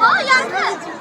Aa yandı.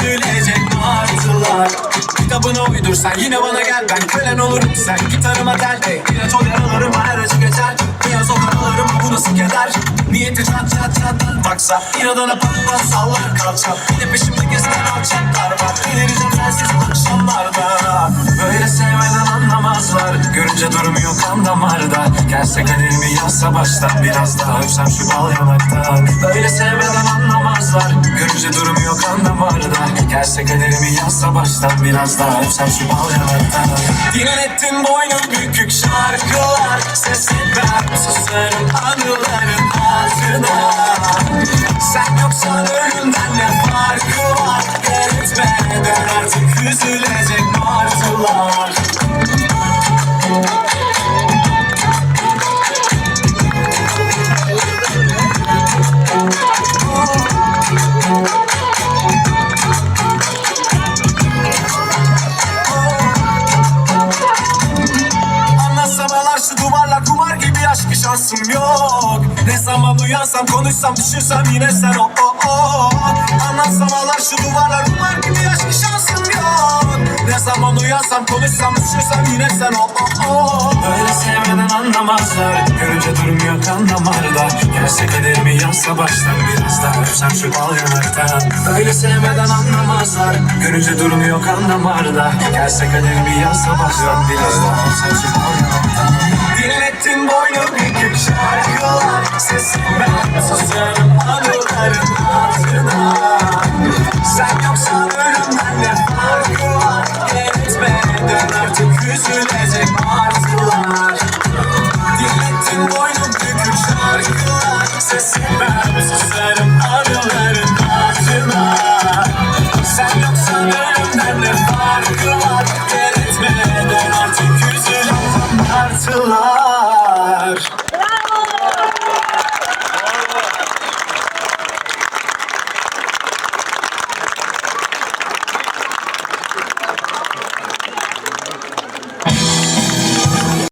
Artık üzülecek martılar Kitabına uydursan yine bana gel. Ben kölen olurum sen gitarıma tel Ey ilaç ol yaralarım her acı geçer. Beyaz o bu nasıl keder Niyeti çat çat çat Baksa inadına pat pat sallar kalça. Bir de peşimde gezen alçaklar var. Delireceğim sensiz akşamlarda. Böyle sevmeden anlamazlar. Görünce durmuyor kan damarda Gelse kaderimi yazsa baştan Biraz daha. Öpsem şu bal yanaktan. Böyle sevmeden anlamazlar. Görünce durmuyor kan damarda Gelse kaderimi yazsa baştan Biraz daha öpsem şu bal yanaktan Dinlettim boynum bükük şarkılar Ses etmem susarım anıların altına Sen yoksan ölümden ne farkı var? Gel etmeden artık üzülecek martılar şansım yok. Ne zaman uyansam konuşsam düşünsem yine sen o o o Anlatsam ağlar şu duvarlar kumar gibi aşk bir şansım yok. Ne zaman uyansam konuşsam düşünsem yine sen o o o Böyle sevmeden anlamazlar. Görünce durmuyor kan damarda Gelse kaderimi yazsa baştan Biraz daha öpsem şu bal yanaktan Böyle sevmeden anlamazlar. Görünce durmuyor kan damarda Gelse kaderimi yazsa baştan Biraz daha öpsem şu bal yanaktan Milletin boynu bükük şarkılar Sesinden susarım anıların ardına Sen yoksan ölümden ne farkı var? Etmeden artık üzülecek artılar. Milletin boynu bükük şarkılar Sesinden susarım